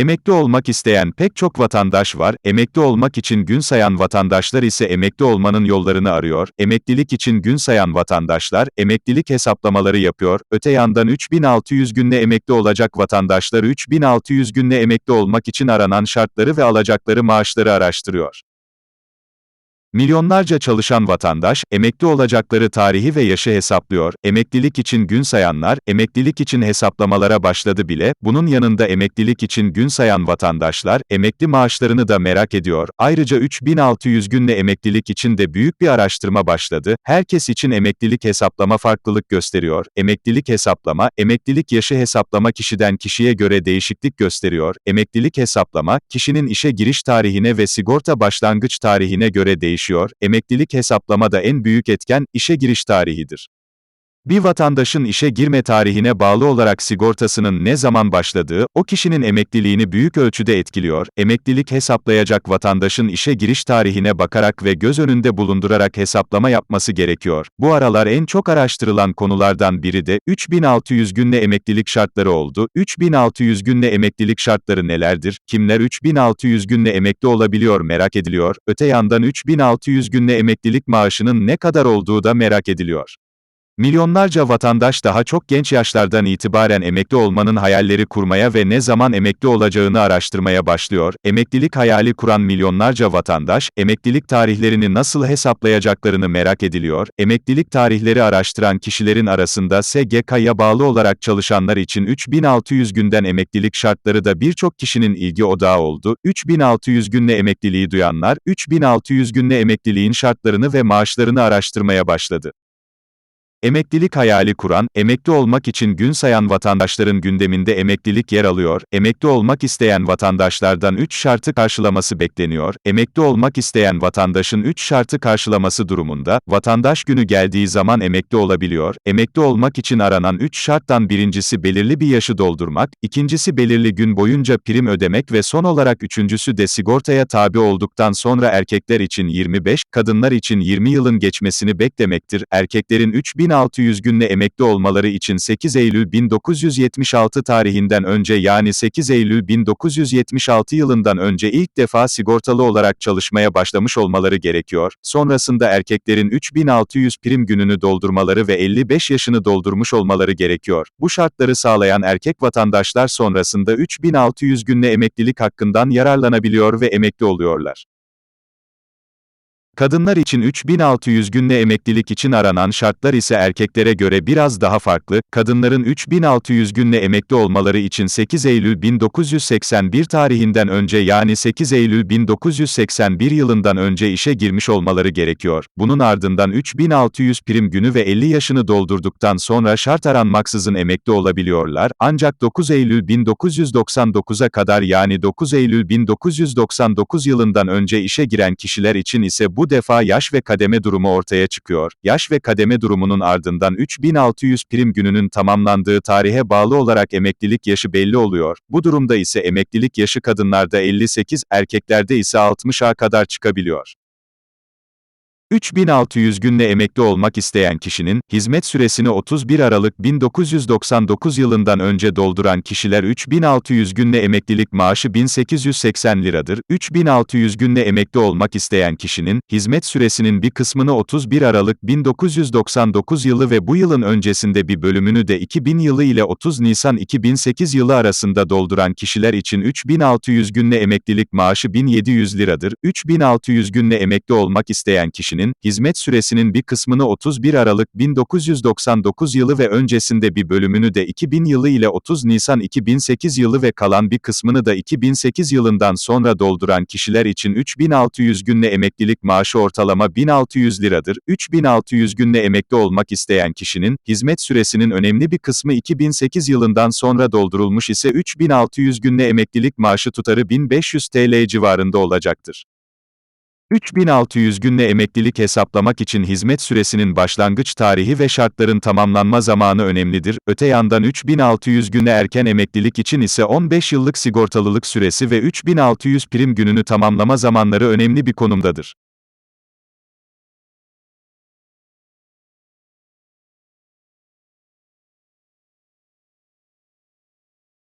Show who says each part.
Speaker 1: Emekli olmak isteyen pek çok vatandaş var, emekli olmak için gün sayan vatandaşlar ise emekli olmanın yollarını arıyor, emeklilik için gün sayan vatandaşlar, emeklilik hesaplamaları yapıyor, öte yandan 3600 günle emekli olacak vatandaşlar 3600 günle emekli olmak için aranan şartları ve alacakları maaşları araştırıyor. Milyonlarca çalışan vatandaş, emekli olacakları tarihi ve yaşı hesaplıyor, emeklilik için gün sayanlar, emeklilik için hesaplamalara başladı bile, bunun yanında emeklilik için gün sayan vatandaşlar, emekli maaşlarını da merak ediyor. Ayrıca 3600 günle emeklilik için de büyük bir araştırma başladı, herkes için emeklilik hesaplama farklılık gösteriyor, emeklilik hesaplama, emeklilik yaşı hesaplama kişiden kişiye göre değişiklik gösteriyor, emeklilik hesaplama, kişinin işe giriş tarihine ve sigorta başlangıç tarihine göre değişiyor değişiyor, emeklilik hesaplamada en büyük etken, işe giriş tarihidir. Bir vatandaşın işe girme tarihine bağlı olarak sigortasının ne zaman başladığı, o kişinin emekliliğini büyük ölçüde etkiliyor. Emeklilik hesaplayacak vatandaşın işe giriş tarihine bakarak ve göz önünde bulundurarak hesaplama yapması gerekiyor. Bu aralar en çok araştırılan konulardan biri de 3600 günle emeklilik şartları oldu. 3600 günle emeklilik şartları nelerdir? Kimler 3600 günle emekli olabiliyor merak ediliyor. Öte yandan 3600 günle emeklilik maaşının ne kadar olduğu da merak ediliyor. Milyonlarca vatandaş daha çok genç yaşlardan itibaren emekli olmanın hayalleri kurmaya ve ne zaman emekli olacağını araştırmaya başlıyor. Emeklilik hayali kuran milyonlarca vatandaş, emeklilik tarihlerini nasıl hesaplayacaklarını merak ediliyor. Emeklilik tarihleri araştıran kişilerin arasında SGK'ya bağlı olarak çalışanlar için 3600 günden emeklilik şartları da birçok kişinin ilgi odağı oldu. 3600 günle emekliliği duyanlar, 3600 günle emekliliğin şartlarını ve maaşlarını araştırmaya başladı. Emeklilik hayali kuran, emekli olmak için gün sayan vatandaşların gündeminde emeklilik yer alıyor. Emekli olmak isteyen vatandaşlardan 3 şartı karşılaması bekleniyor. Emekli olmak isteyen vatandaşın 3 şartı karşılaması durumunda, vatandaş günü geldiği zaman emekli olabiliyor. Emekli olmak için aranan 3 şarttan birincisi belirli bir yaşı doldurmak, ikincisi belirli gün boyunca prim ödemek ve son olarak üçüncüsü de sigortaya tabi olduktan sonra erkekler için 25, kadınlar için 20 yılın geçmesini beklemektir. Erkeklerin 3000 1600 günle emekli olmaları için 8 Eylül 1976 tarihinden önce yani 8 Eylül 1976 yılından önce ilk defa sigortalı olarak çalışmaya başlamış olmaları gerekiyor. Sonrasında erkeklerin 3600 prim gününü doldurmaları ve 55 yaşını doldurmuş olmaları gerekiyor. Bu şartları sağlayan erkek vatandaşlar sonrasında 3600 günle emeklilik hakkından yararlanabiliyor ve emekli oluyorlar. Kadınlar için 3600 günle emeklilik için aranan şartlar ise erkeklere göre biraz daha farklı. Kadınların 3600 günle emekli olmaları için 8 Eylül 1981 tarihinden önce yani 8 Eylül 1981 yılından önce işe girmiş olmaları gerekiyor. Bunun ardından 3600 prim günü ve 50 yaşını doldurduktan sonra şart aranmaksızın emekli olabiliyorlar. Ancak 9 Eylül 1999'a kadar yani 9 Eylül 1999 yılından önce işe giren kişiler için ise bu defa yaş ve kademe durumu ortaya çıkıyor. Yaş ve kademe durumunun ardından 3600 prim gününün tamamlandığı tarihe bağlı olarak emeklilik yaşı belli oluyor. Bu durumda ise emeklilik yaşı kadınlarda 58, erkeklerde ise 60'a kadar çıkabiliyor. 3600 günle emekli olmak isteyen kişinin, hizmet süresini 31 Aralık 1999 yılından önce dolduran kişiler 3600 günle emeklilik maaşı 1880 liradır. 3600 günle emekli olmak isteyen kişinin, hizmet süresinin bir kısmını 31 Aralık 1999 yılı ve bu yılın öncesinde bir bölümünü de 2000 yılı ile 30 Nisan 2008 yılı arasında dolduran kişiler için 3600 günle emeklilik maaşı 1700 liradır. 3600 günle emekli olmak isteyen kişinin, kişinin, hizmet süresinin bir kısmını 31 Aralık 1999 yılı ve öncesinde bir bölümünü de 2000 yılı ile 30 Nisan 2008 yılı ve kalan bir kısmını da 2008 yılından sonra dolduran kişiler için 3600 günle emeklilik maaşı ortalama 1600 liradır. 3600 günle emekli olmak isteyen kişinin, hizmet süresinin önemli bir kısmı 2008 yılından sonra doldurulmuş ise 3600 günle emeklilik maaşı tutarı 1500 TL civarında olacaktır. 3600 günle emeklilik hesaplamak için hizmet süresinin başlangıç tarihi ve şartların tamamlanma zamanı önemlidir. Öte yandan 3600 günle erken emeklilik için ise 15 yıllık sigortalılık süresi ve 3600 prim gününü tamamlama zamanları önemli bir konumdadır.